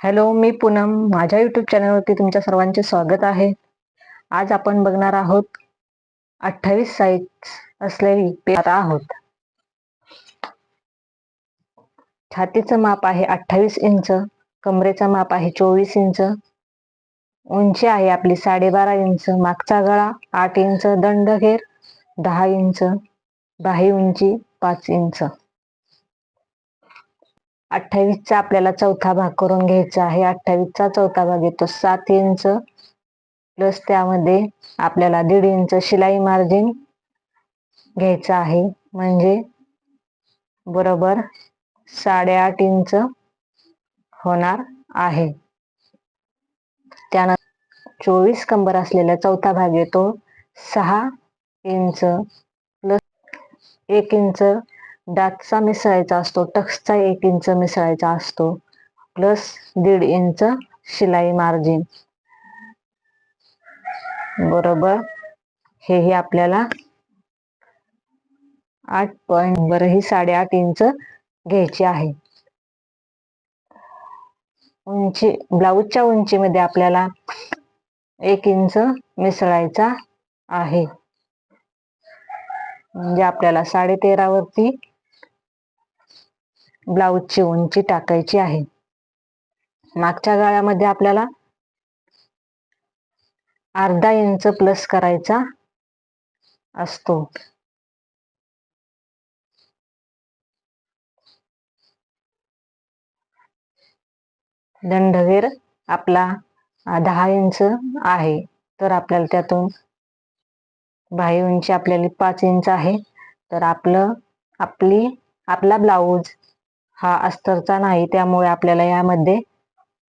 Hello मी पूनम. माझ्या YouTube चॅनलवरती तुमच्या सर्वांचे स्वागत आहे. आज आपण बघणार आहोत अठ्ठावीस साईज असलेली पेपर आहोत. छातीचं माप आहे अठ्ठावीस इंच कमरेचं माप आहे चोवीस इंच उंची आहे आपली साडेबारा इंच मागचा गळा आठ इंच दंडघेर दहा इंच बाही उंची पाच इंच. अठ्ठावीसचा आपल्याला चौथा भाग करून घ्यायचा आहे. अठ्ठावीसचा चौथा भाग येतो. सात इंच प्लस त्यामध्ये आपल्याला दीड इंच शिलाई मार्जिन घ्यायचं आहे. म्हणजे बरोबर साडेआठ इंच होणार आहे. त्यानंतर चोवीस कंबर असलेला चौथा भाग येतो. सहा इंच प्लस एक इंच डाटचा मिसळायचा असतो टक्सचा एक इंच मिसळायचा असतो प्लस दीड इंच शिलाई मार्जिन. बरोबर? हेही आपल्याला आठ पॉईंट वर ही साडेआठ इंच घ्यायची आहे. उंची ब्लाऊजच्या उंचीमध्ये आपल्याला एक इंच मिसळायचा आहे. म्हणजे आपल्याला साडे तेरावरती ब्लाऊजची उंची टाकायची आहे. मागच्या गाळ्यामध्ये आपल्याला अर्धा इंच प्लस करायचा असतो. दंडवेर आपला दहा इंच आहे. तर आपल्याला त्यातून बाह्य उंची आपल्याला पाच इंच आहे तर आपलं आपली आपला ब्लाऊज हा अस्तरचा नाही त्यामुळे आपल्याला यामध्ये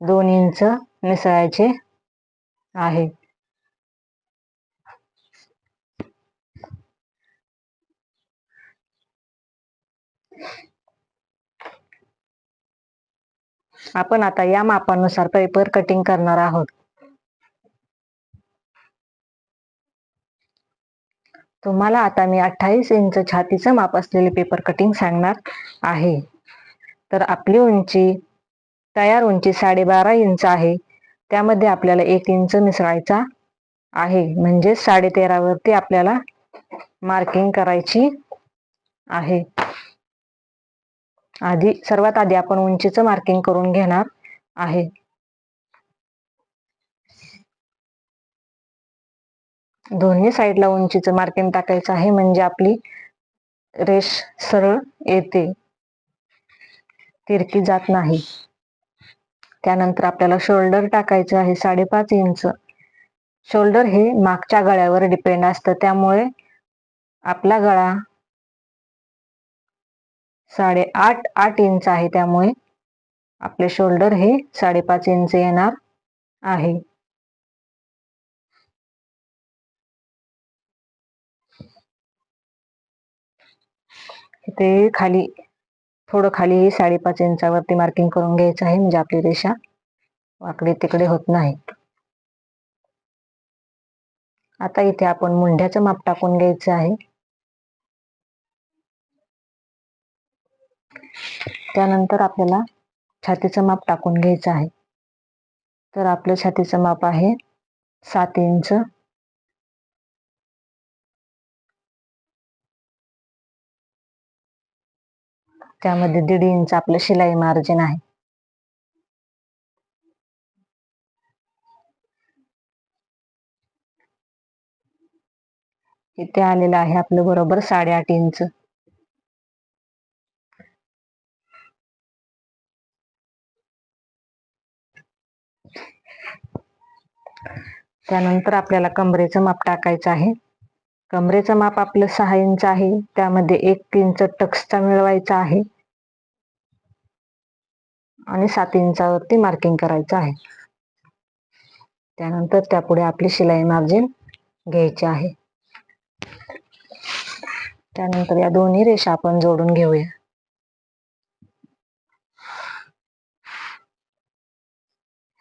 दोन इंच मिसळायचे आहे. आपण आता या मापानुसार पेपर कटिंग करणार आहोत. तुम्हाला आता मी अठ्ठावीस इंच छातीचं माप असलेले पेपर कटिंग सांगणार आहे. तर आपली उंची तयार उंची साडेबारा इंच आहे. त्यामध्ये आपल्याला एक इंच मिसळायचा आहे. म्हणजे साडे तेरावरती आपल्याला मार्किंग करायची आहे. आधी सर्वात आधी आपण उंचीचं मार्किंग करून घेणार आहे. दोन्ही साईडला उंचीचं मार्किंग टाकायचं आहे. म्हणजे आपली रेष सरळ येते. तिरकी जात नाही. त्यानंतर आपल्याला शोल्डर टाकायचं आहे साडेपाच इंच शोल्डर हे मागच्या गळ्यावर डिपेंड असतं. त्यामुळे आपला गळा साडे आठ आठ इंच आहे. त्यामुळे आपले शोल्डर हे साडेपाच इंच येणार आहे. ते खाली थोडं खाली साडेपाच इंचावरती मार्किंग करून घ्यायचं आहे म्हणजे आपली रेषा वाकडे तिकडे होत नाही. आता इथे आपण मुंढ्याचं माप टाकून घ्यायचं आहे. त्यानंतर आपल्याला छातीचं माप टाकून घ्यायचं आहे. तर आपलं छातीचं माप आहे सात इंच त्यामध्ये दीड इंच आपलं शिलाई मार्जिन आहे. इथे आलेलं आहे आपलं बरोबर साडेआठ इंच. त्यानंतर आपल्याला कमरेचं माप टाकायचं आहे. कमरेचं माप आपलं सहा इंच आहे. त्यामध्ये एक इंच टक्सचा मिळवायचा आहे. आणि सात इंचावरती मार्किंग करायचं आहे. त्यानंतर त्यापुढे आपली शिलाई मार्जिन घ्यायची आहे. त्यानंतर या दोन्ही रेषा आपण जोडून घेऊया.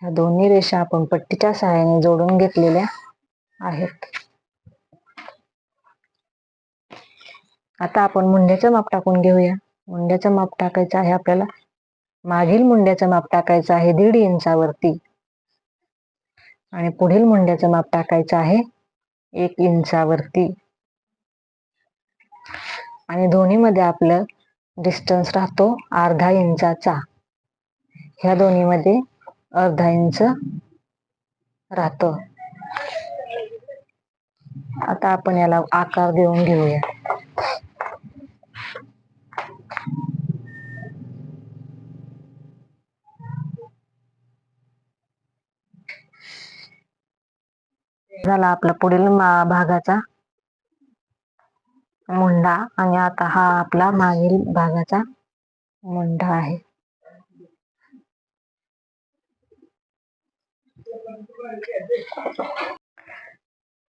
ह्या दोन्ही रेषा आपण पट्टीच्या सहाय्याने जोडून घेतलेल्या आहेत. आता आपण मुंड्याचं माप टाकून घेऊया. मुंड्याचं माप टाकायचं आहे आपल्याला मागील मुंड्याचं माप टाकायचं आहे दीड इंचावरती. आणि पुढील मुंड्याचं माप टाकायचं आहे एक इंचावरती. आणि दोन्हीमध्ये आपलं डिस्टन्स राहतो अर्धा इंचाचा. ह्या दोन्हीमध्ये अर्धा इंच राहतं. आता आपण याला आकार देऊन घेऊया. झाला आपला पुढील भागाचा मुंडा. आणि आता हा आपला मागील भागाचा मुंडा आहे.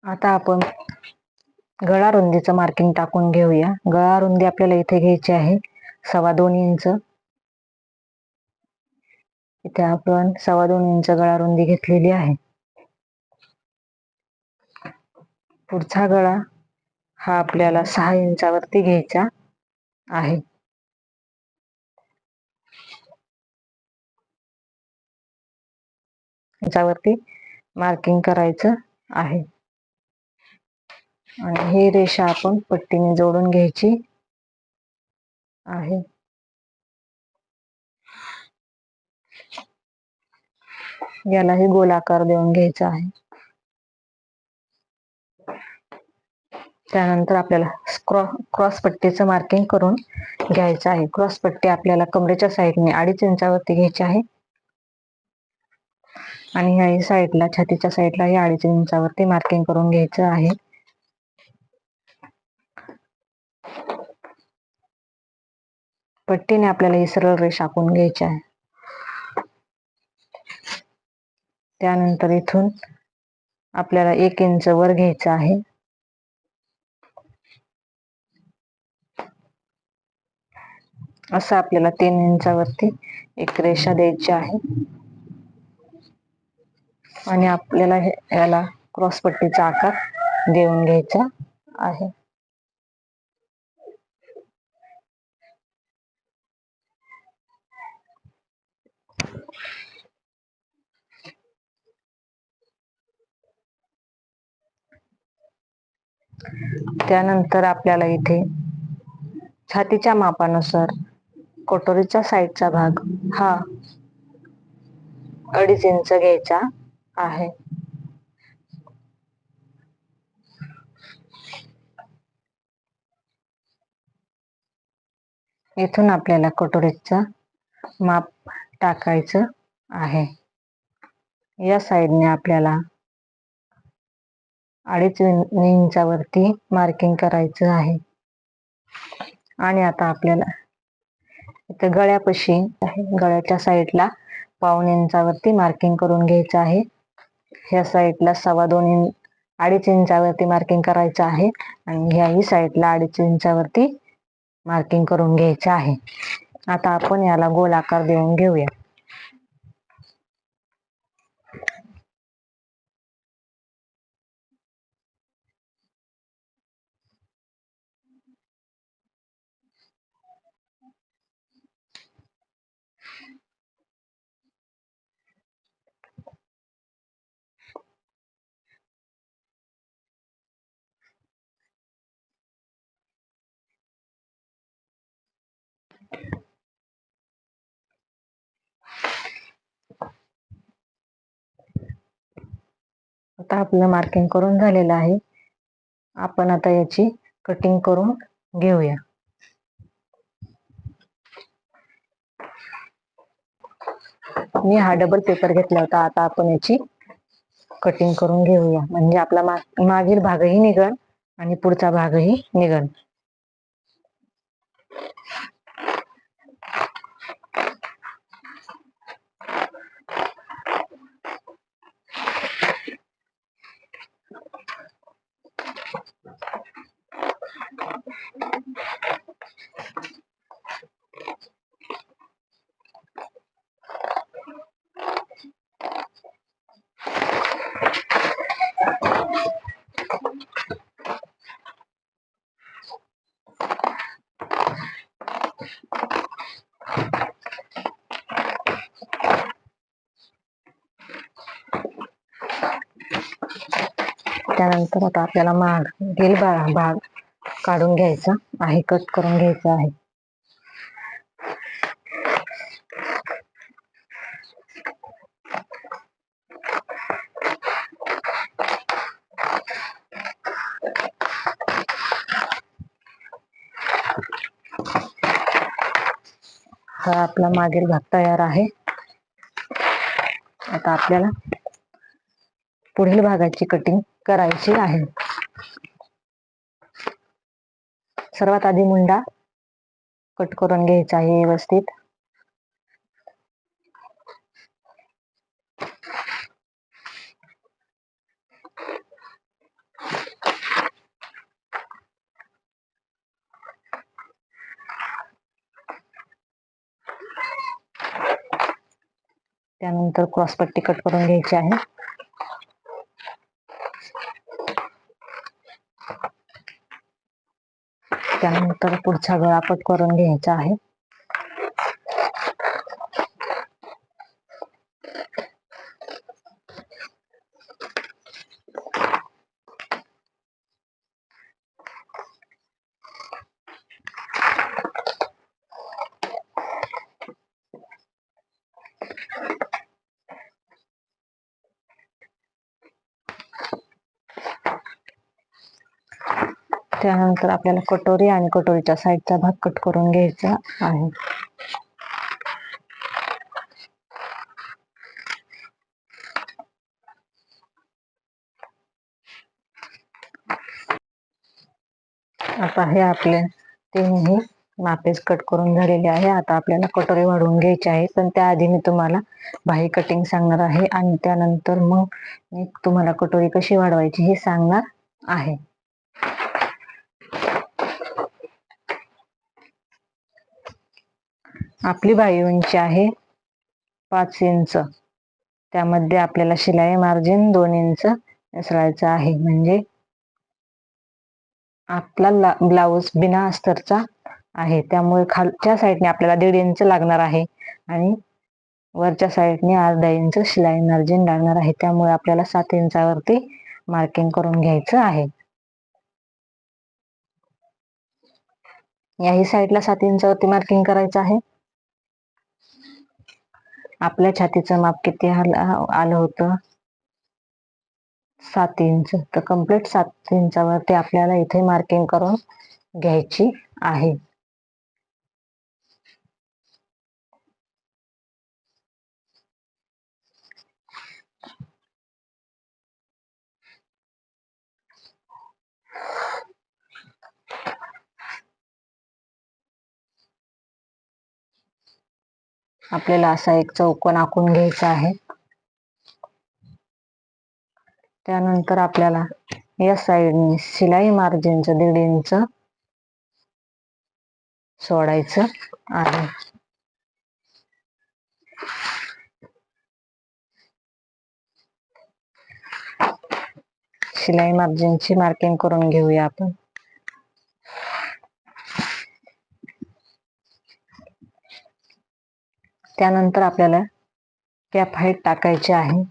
आता आपण गळा रुंदीचं मार्किंग टाकून घेऊया. गळा रुंदी आपल्याला इथे घ्यायची आहे. सव्वा दोन इंच. इथे आपण सव्वा दोन इंच गळा रुंदी घेतलेली आहे. पुढचा गळा हा आपल्याला सहा इंचावरती घ्यायचा आहे. याच्यावरती मार्किंग करायचं आहे. आणि ही रेषा आपण पट्टीने जोडून घ्यायची आहे. यालाही गोलाकार देऊन घ्यायचा आहे. त्यानंतर आपल्याला क्रॉस पट्टीचं मार्किंग करून घ्यायचं आहे. क्रॉस पट्टी आपल्याला कमरेच्या साईडने अडीच इंचावरती घ्यायची आहे. आणि ह्या साईडला छातीच्या साईडला हे अडीच इंचावरती मार्किंग करून घ्यायचं आहे. पट्टीने आपल्याला ही सरळ रेष आखून घ्यायची आहे. त्यानंतर इथून आपल्याला एक इंच वर घ्यायचं आहे. असं आपल्याला तीन इंचावरती एक रेषा द्यायची आहे. आणि आपल्याला हे याला क्रॉसपट्टीचा आकार देऊन घ्यायचा आहे. त्यानंतर आपल्याला इथे छातीच्या मापानुसार कटोरीच्या साईडचा भाग हा अडीच इंच घ्यायचा आहे. इथून आपल्याला कटोरीचं माप टाकायचं आहे. या साईडने आपल्याला अडीच इंचावरती मार्किंग करायचं आहे. आणि आता आपल्याला इथं गळ्यापाशी आहे. गळ्याच्या साईडला पाऊन इंचावरती मार्किंग करून घ्यायचं आहे. ह्या साईडला सव्वा दोन इंच अडीच इंचावरती मार्किंग करायचं आहे. आणि ह्याही साईडला अडीच इंचावरती मार्किंग करून घ्यायचं आहे. आता आपण याला गोल आकार देऊन घेऊया. आता आपलं मार्किंग करून झालेलं आहे. आपण आता याची कटिंग करून घेऊया. मी हा डबल पेपर घेतला होता. आता आपण याची कटिंग करून घेऊया. म्हणजे आपला मागील भागही निघण आणि पुढचा भागही निघण त्यानंतर आता आपल्याला मागील भाग भाग काढून घ्यायचा आहे कट करून घ्यायचा आहे. हा आपला मागील भाग तयार आहे. आता आपल्याला पुढील भागाची कटिंग करायची आहे सर्वात आधी मुंडा कट करून घ्यायचा आहे व्यवस्थित. त्यानंतर क्रॉसपट्टी कट करून घ्यायची आहे. त्यानंतर पुढचा गळा कट करून घ्यायचा आहे. त्यानंतर आपल्याला कटोरी आणि कटोरीच्या साईडचा भाग कट करून घ्यायचा आहे. आता हे आपले तिन्ही मापेस कट करून झालेले आहे. आता आपल्याला कटोरी वाढवून घ्यायची आहे पण त्याआधी मी तुम्हाला बाही कटिंग सांगणार आहे आणि त्यानंतर मग मी तुम्हाला कटोरी कशी वाढवायची हे सांगणार आहे. आपली बाई उंची आहे पाच इंच. त्यामध्ये आपल्याला शिलाई मार्जिन दोन इंच मिसळायचं आहे. म्हणजे आपला ब्लाऊज बिना अस्तरचा आहे. त्यामुळे खालच्या साईडने आपल्याला दीड इंच लागणार आहे आणि वरच्या साईडने अर्धा इंच शिलाई मार्जिन लागणार आहे. त्यामुळे आपल्याला सात इंचावरती मार्किंग करून घ्यायचं आहे. याही साईडला सात इंचावरती मार्किंग करायचं आहे. आपल्या छातीचं माप किती आलं होतं? सात इंच. तर कंप्लीट सात इंचावरती आपल्याला इथे मार्किंग करून घ्यायची आहे. आपल्याला असा एक चौकोन आखून घ्यायचा आहे. त्यानंतर आपल्याला या साईडने शिलाई मार्जिनचं दीड इंच सोडायचं आहे. शिलाई मार्जिनची मार्किंग करून घेऊया आपण. त्यानंतर आपल्याला कॅप हाईट टाकायची आहे.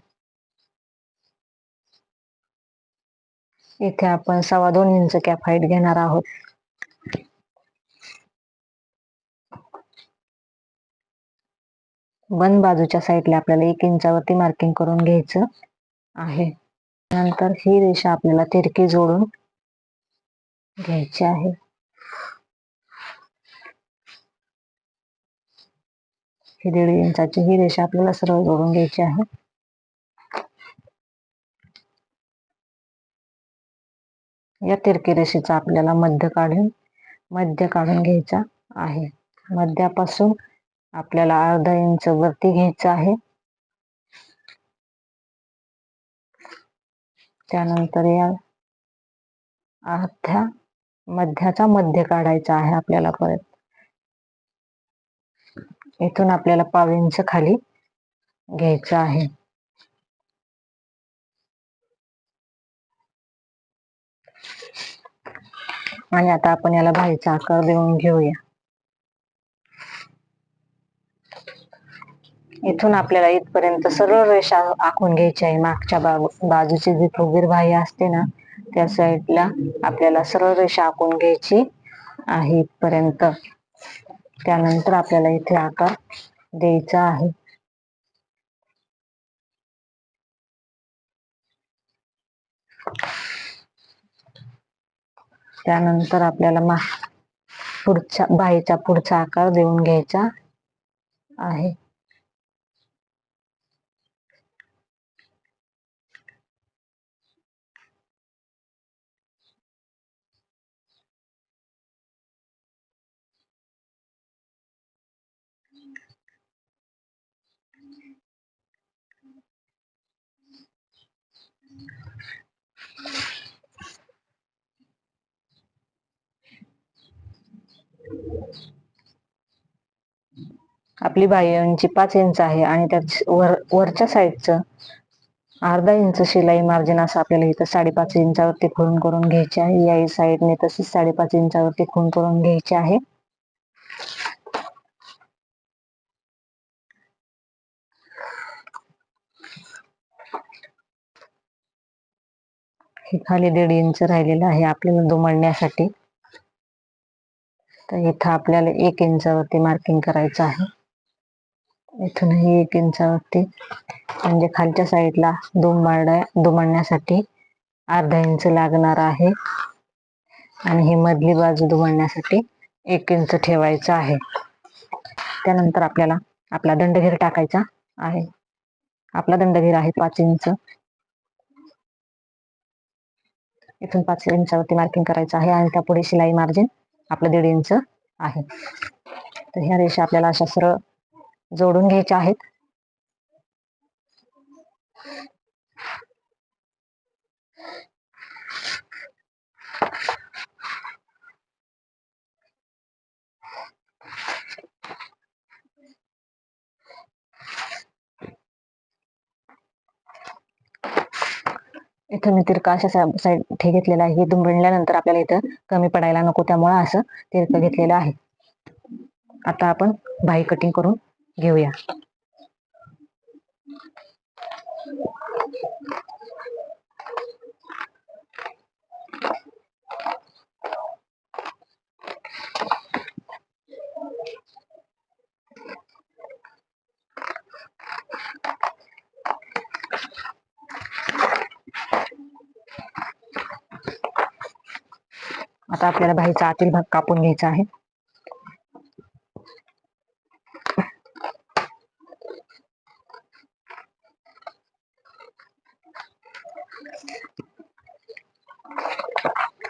इथे आपण सव्वा दोन इंच कॅप हाईट घेणार आहोत. बंद बाजूच्या साईडला आपल्याला एक इंचावरती मार्किंग करून घ्यायचं आहे. नंतर ही रेषा आपल्याला तिरकी जोडून घ्यायची आहे. ही दीड इंचाची ही रेषा आपल्याला सरळ जोडून घ्यायची आहे. या तिरकी रेषेचा आपल्याला मध्य काढून मध्य काढून घ्यायचा आहे. मध्यापासून आपल्याला अर्धा इंच वरती घ्यायचं आहे. त्यानंतर या अर्ध्या मध्याचा मध्य काढायचा आहे आपल्याला परत. इथून आपल्याला पाव इंच खाली घ्यायचं आहे. आणि आता आपण याला भाईचा आकार देऊन घेऊया. इथून आपल्याला इथपर्यंत सरळ रेषा आखून घ्यायची आहे. मागच्या बाजूची जी फुगीर भाई असते ना त्या साईडला आपल्याला सरळ रेषा आखून घ्यायची आहे इथपर्यंत. त्यानंतर आपल्याला इथे आकार द्यायचा आहे. त्यानंतर आपल्याला मा पुढच्या बाईचा पुढचा आकार देऊन घ्यायचा आहे. आपली बाह्य उंची पाच इंच आहे आणि त्या वर वरच्या साईडचं अर्धा इंच शिलाई मार्जिन असं आपल्याला इथं साडेपाच इंचावरती खून करून घ्यायची आहे. या साईडने तशीच साडेपाच इंचावरती खून करून घ्यायची आहे. हे खाली दीड इंच राहिलेलं आहे आपल्याला दुमडण्यासाठी. तर इथं आपल्याला एक इंचावरती मार्किंग करायचं आहे. इथूनही एक इंचावरती म्हणजे खालच्या साईडला दुमडण्या दुमडण्यासाठी अर्धा इंच लागणार आहे. आणि ही मधली बाजू दुमडण्यासाठी एक इंच ठेवायचं आहे. त्यानंतर आपल्याला आपला दंडघेर टाकायचा आहे. आपला दंडघेर आहे पाच इंच. इथून पाच इंचावरती मार्किंग करायचं आहे आणि त्या पुढे शिलाई मार्जिन आपलं दीड इंच आहे. तर ह्या रेषा आपल्याला अशा सरळ जोडून घ्यायच्या आहेत. इथं मी तिरका अशा साईड हे घेतलेला आहे. हे बनल्यानंतर आपल्याला इथं कमी पडायला नको. त्यामुळं असं तिरकं घेतलेलं आहे. आता आपण भाई कटिंग करून घेऊया. आता आपल्याला भाईचा आतील भाग कापून घ्यायचा आहे.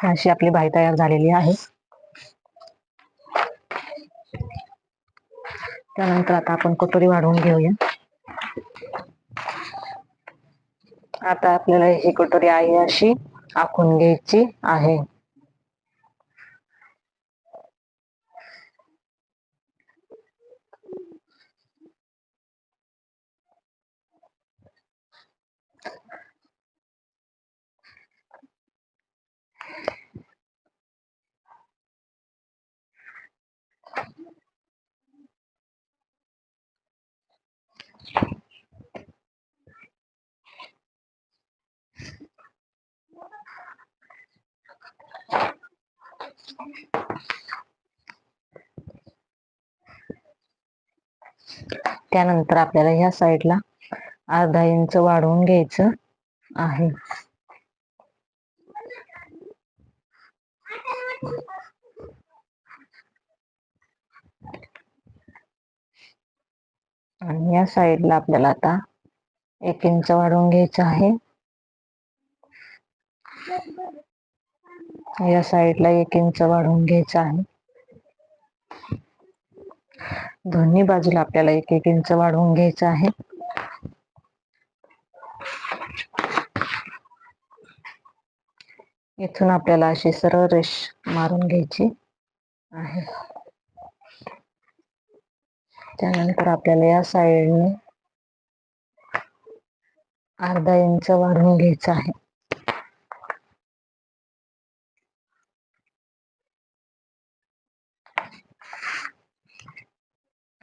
अशी आपली बाई तयार झालेली आहे. त्यानंतर आता आपण कटोरी वाढवून घेऊया. आता आपल्याला ही कटोरी आहे अशी आखून घ्यायची आहे. त्यानंतर आपल्याला ह्या साईडला अर्धा इंच वाढवून घ्यायचं आहे. आणि या साईडला आपल्याला आता एक इंच वाढवून घ्यायचं आहे. या साईडला एक इंच वाढवून घ्यायचं आहे. दोन्ही बाजूला आपल्याला एक एक इंच वाढवून घ्यायचं आहे. इथून आपल्याला अशी सरळ रेष मारून घ्यायची आहे. त्यानंतर आपल्याला या साईडने अर्धा इंच वाढवून घ्यायचं आहे.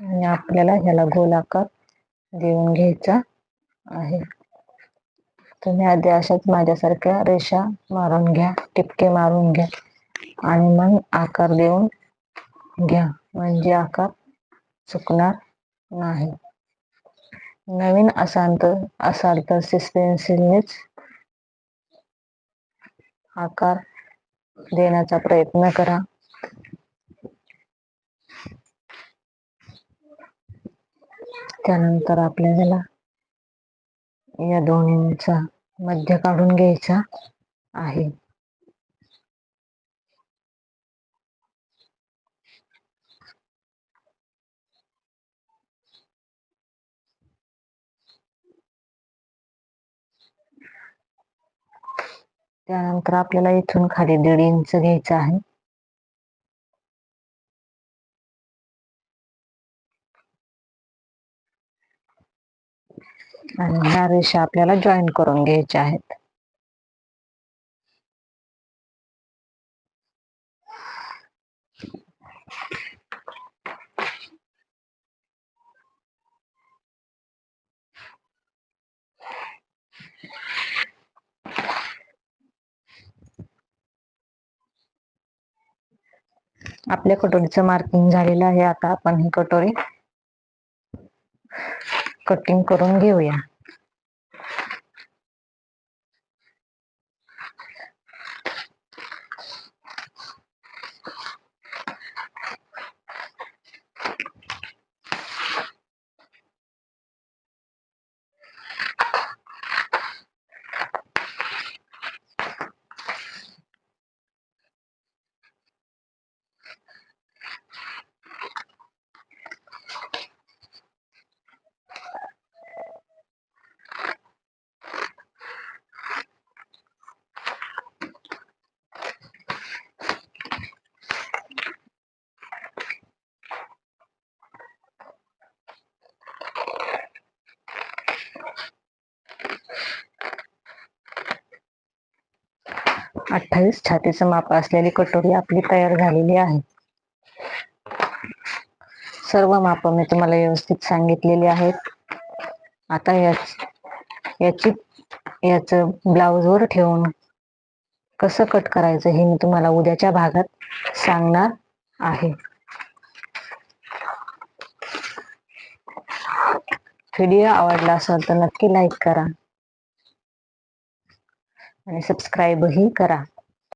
आणि आपल्याला ह्याला गोल आकार देऊन घ्यायचा आहे. तुम्ही आधी अशाच माझ्यासारख्या रेषा मारून घ्या टिपके मारून घ्या आणि मग आकार देऊन घ्या. म्हणजे आकार चुकणार नाही. नवीन असाल तर असाल तर सिस पेन्सिलनेच आकार देण्याचा प्रयत्न करा. त्यानंतर आपल्याला या दोन्हींचा मध्य काढून घ्यायचा आहे. त्यानंतर आपल्याला इथून खाली दीड इंच घ्यायचं आहे. आणि ह्या रेषा आपल्याला जॉईन करून घ्यायच्या आहेत. आपल्या कटोरीचं मार्किंग झालेलं आहे आता आपण ही कटोरी. कटिंग करून घेऊया. अठ्ठावीस छातीचं माप असलेली कटोरी आपली तयार झालेली आहे. सर्व माप मी तुम्हाला व्यवस्थित सांगितलेली आहेत. आता याच याची याच ब्लाऊजवर ठेवून कसं कट करायचं हे मी तुम्हाला उद्याच्या भागात सांगणार आहे. व्हिडिओ आवडला असेल तर नक्की लाईक करा. आणि सबस्क्राईबही करा.